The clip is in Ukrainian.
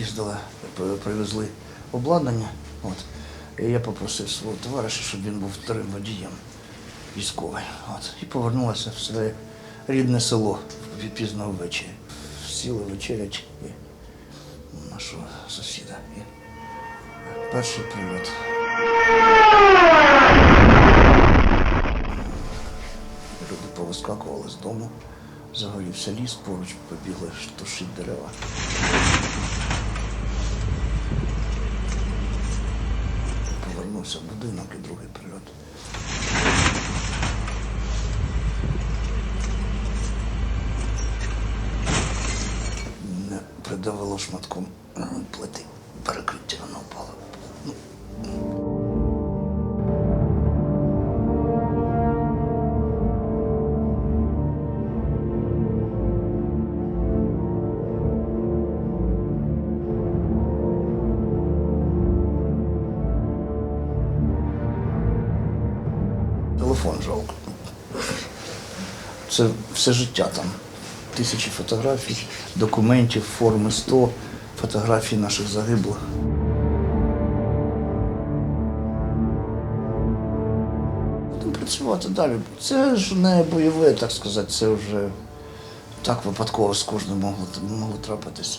приїздила, привезли обладнання. От. І я попросив свого товариша, щоб він був вторим водієм військовий. От. І повернулася в своє рідне село пі- пізно ввечері. Сіли вечерять нашого сусіда. І перший прильот. Люди повискакували з дому, загорівся ліс, поруч побігли тушити дерева. Повернувся в будинок і другий прильот. Не придавило шматком плити. Перекриття воно Телефон жалко. Це все життя там. Тисячі фотографій, документів, форми 100, фотографій наших загиблих. Працювати далі. Це ж не бойове, так сказати, це вже так випадково з кожним могло, могло трапитися.